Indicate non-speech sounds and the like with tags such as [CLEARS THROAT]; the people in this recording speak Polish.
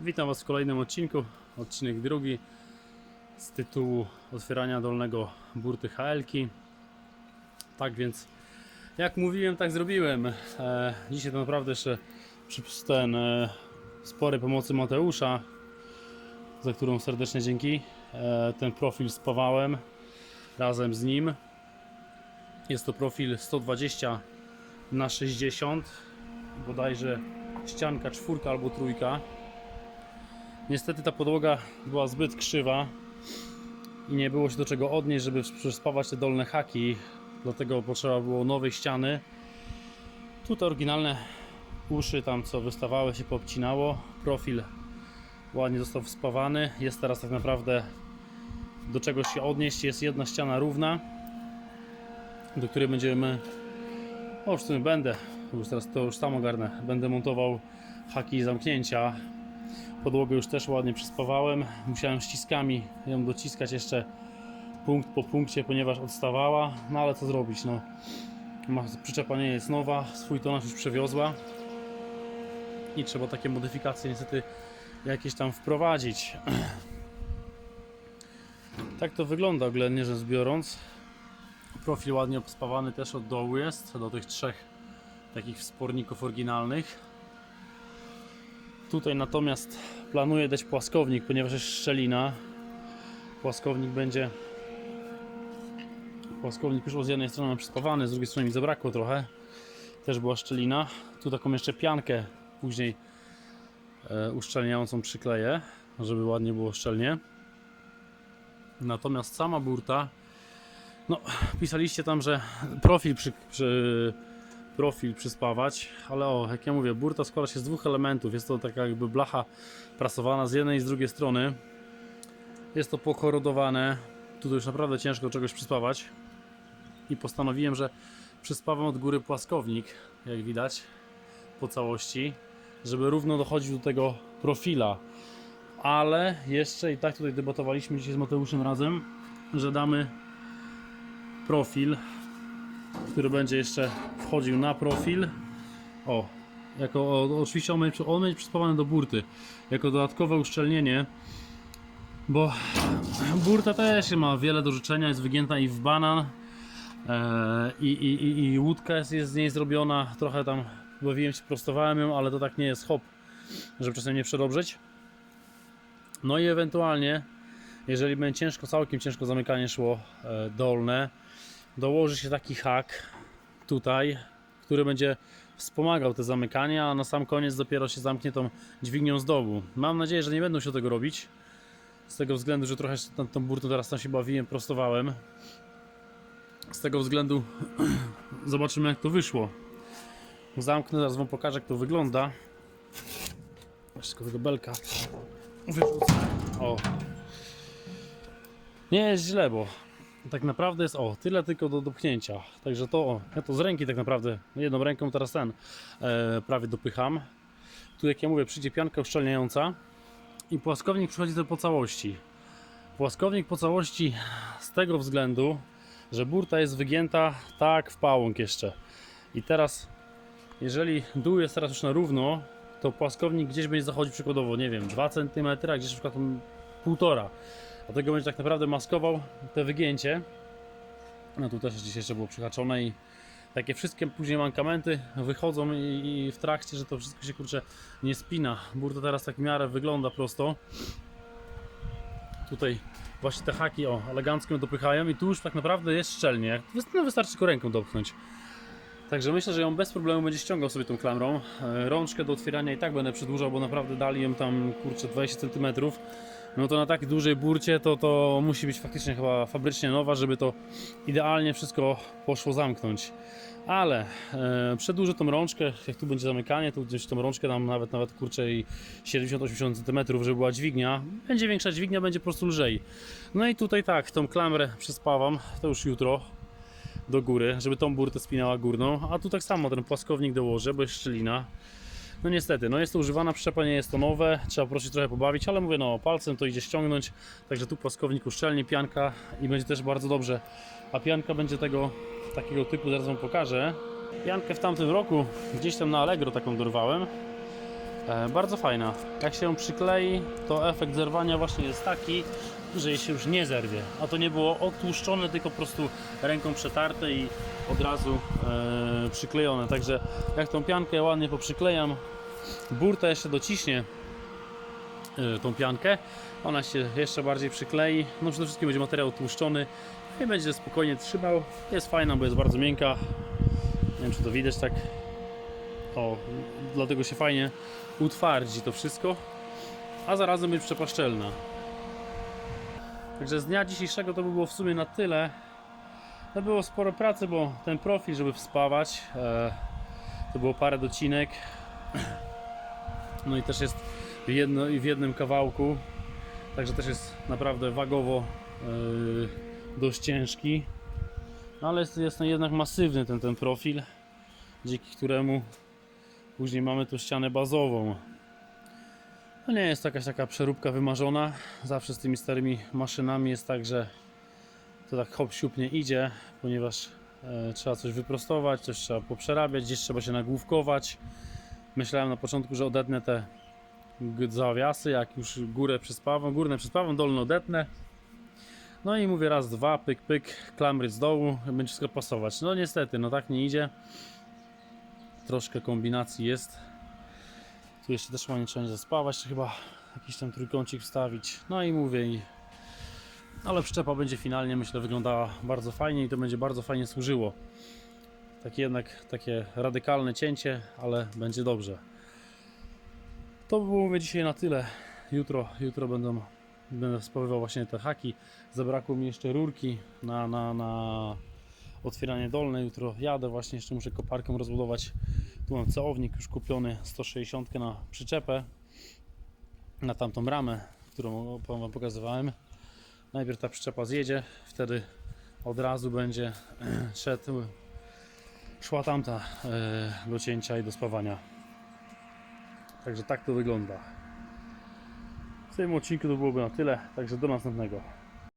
Witam Was w kolejnym odcinku, odcinek drugi z tytułu otwierania dolnego burty HL-ki. Tak więc, jak mówiłem, tak zrobiłem. E, dzisiaj to naprawdę jeszcze przy ten e, sporej pomocy Mateusza, za którą serdecznie dzięki. E, ten profil spawałem razem z nim. Jest to profil 120 na 60 bodajże ścianka czwórka albo trójka. Niestety ta podłoga była zbyt krzywa i nie było się do czego odnieść, żeby przespawać te dolne haki, dlatego potrzeba było nowej ściany. Tu te oryginalne uszy tam co wystawały się poobcinało. Profil ładnie został wspawany. Jest teraz tak naprawdę do czegoś się odnieść. Jest jedna ściana równa, do której będziemy o, w sumie będę, już teraz to już sam ogarnę. Będę montował haki zamknięcia. Podłogę już też ładnie przyspawałem. Musiałem ściskami ją dociskać jeszcze punkt po punkcie, ponieważ odstawała. No ale co zrobić, no. Przyczepa nie jest nowa, swój tonaż już przewiozła. I trzeba takie modyfikacje niestety jakieś tam wprowadzić. [CLEARS THROAT] Tak to wygląda oględnie rzecz biorąc. Profil ładnie obspawany też od dołu jest, do tych trzech takich wsporników oryginalnych. Tutaj natomiast planuję dać płaskownik, ponieważ jest szczelina. Płaskownik będzie. Płaskownik już z jednej strony mam przyspawany, z drugiej strony mi zabrakło trochę. Też była szczelina. Tu taką jeszcze piankę później e, uszczelniającą przykleję, żeby ładnie było szczelnie. Natomiast sama burta no, pisaliście tam, że profil przy, przy profil przyspawać, ale o, jak ja mówię, burta składa się z dwóch elementów. Jest to taka jakby blacha prasowana z jednej i z drugiej strony. Jest to pokorodowane. Tutaj już naprawdę ciężko czegoś przyspawać. I postanowiłem, że przyspawam od góry płaskownik, jak widać, po całości, żeby równo dochodził do tego profila. Ale jeszcze i tak tutaj debatowaliśmy dzisiaj z Mateuszem razem, że damy profil, który będzie jeszcze wchodził na profil. O, jako o, oczywiście on będzie, on będzie przyspawany do burty, jako dodatkowe uszczelnienie, bo burta też ma wiele do życzenia, jest wygięta i w banan. E, i, i, i, łódka jest, jest z niej zrobiona, trochę tam bawiłem się, prostowałem ją, ale to tak nie jest hop, żeby czasem nie przedobrzyć. No i ewentualnie, jeżeli będzie ciężko, całkiem ciężko zamykanie szło e, dolne, dołoży się taki hak tutaj, który będzie wspomagał te zamykania, a na sam koniec dopiero się zamknie tą dźwignią z dołu. Mam nadzieję, że nie będą się tego robić. Z tego względu, że trochę się tą, tą burtą teraz tam się bawiłem, prostowałem. Z tego względu [CLEARS THROAT] zobaczymy jak to wyszło. Zamknę, zaraz wam pokażę jak to wygląda. Jeszcze tego belka wyrzucę. O. Nie jest źle, bo tak naprawdę jest o tyle tylko do dopchnięcia. Także to o, ja to z ręki tak naprawdę jedną ręką teraz ten e, prawie dopycham. Tu jak ja mówię przyjdzie pianka uszczelniająca i płaskownik przychodzi to po całości. Płaskownik po całości z tego względu, że burta jest wygięta tak w pałąk jeszcze. I teraz jeżeli dół jest teraz już na równo, to płaskownik gdzieś będzie zachodził przykładowo, nie wiem, 2 cm, a gdzieś na przykład tam 1,5 Dlatego będzie tak naprawdę maskował te wygięcie. No tu też gdzieś jeszcze było przyhaczone i takie wszystkie później mankamenty wychodzą i, i w trakcie, że to wszystko się kurczę nie spina. Burta teraz tak w miarę wygląda prosto. Tutaj właśnie te haki o elegancko ją dopychają i tu już tak naprawdę jest szczelnie. No, wystarczy tylko ręką dopchnąć. Także myślę, że ją bez problemu będzie ściągał sobie tą klamrą. E, Rączkę do otwierania i tak będę przedłużał, bo naprawdę dali ją tam kurczę 20 cm. No to na tak dużej burcie to, to musi być faktycznie chyba fabrycznie nowa, żeby to idealnie wszystko poszło zamknąć. Ale e, przedłużę tą rączkę, jak tu będzie zamykanie, to gdzieś tą rączkę dam nawet nawet kurczę i 70-80 cm, żeby była dźwignia. Będzie większa dźwignia, będzie po prostu lżej. No i tutaj tak, tą klamrę przespawam, to już jutro do góry, żeby tą burtę spinała górną, a tu tak samo ten płaskownik dołożę, bo jest szczelina. No niestety, no jest to używana przyczepa, nie jest to nowe, trzeba prosić trochę pobawić, ale mówię, no palcem to idzie ściągnąć, także tu płaskownik uszczelni, pianka i będzie też bardzo dobrze. A pianka będzie tego takiego typu, zaraz Wam pokażę. Piankę w tamtym roku gdzieś tam na Allegro taką dorwałem. E, bardzo fajna. Jak się ją przyklei, to efekt zerwania właśnie jest taki, że jej się już nie zerwie. A to nie było odtłuszczone, tylko po prostu ręką przetarte i od razu e, przyklejone. Także jak tą piankę ładnie poprzyklejam, burta jeszcze dociśnie e, tą piankę, ona się jeszcze bardziej przyklei. No przede wszystkim będzie materiał tłuszczony i będzie spokojnie trzymał. Jest fajna, bo jest bardzo miękka. Nie wiem czy to widać tak. O, dlatego się fajnie utwardzi to wszystko, a zarazem być przepaszczelna. Także z dnia dzisiejszego to by było w sumie na tyle. To było sporo pracy, bo ten profil, żeby wspawać, e, to było parę docinek. No i też jest w, jedno, w jednym kawałku. Także też jest naprawdę wagowo e, dość ciężki. No ale jest, jest jednak masywny ten, ten profil, dzięki któremu później mamy tu ścianę bazową. No nie jest jakaś taka przeróbka wymarzona. Zawsze z tymi starymi maszynami jest tak, że to tak hop siup nie idzie, ponieważ e, trzeba coś wyprostować, coś trzeba poprzerabiać, gdzieś trzeba się nagłówkować. Myślałem na początku, że odetnę te zawiasy, jak już górę przyspawam, górne przyspawam, dolne odetnę. No i mówię raz, dwa, pyk, pyk, klamry z dołu, będzie wszystko pasować. No niestety, no tak nie idzie. Troszkę kombinacji jest. Tu jeszcze też ładnie trzeba zaspawać, czy chyba jakiś tam trójkącik wstawić. No i mówię, i... ale przyczepa będzie finalnie, myślę, wyglądała bardzo fajnie i to będzie bardzo fajnie służyło. Takie jednak takie radykalne cięcie, ale będzie dobrze. To by było dzisiaj na tyle. Jutro, jutro będą, będę spawywał właśnie te haki. Zabrakło mi jeszcze rurki na, na, na otwieranie dolne. Jutro jadę właśnie, jeszcze muszę koparką rozbudować. Tu mam ceownik już kupiony 160 na przyczepę na tamtą ramę, którą Wam pokazywałem. Najpierw ta przyczepa zjedzie, wtedy od razu będzie [CLEARS THROAT] szedł, szła tamta e, do cięcia i do spawania. Także tak to wygląda. W tym odcinku to byłoby na tyle, także do następnego.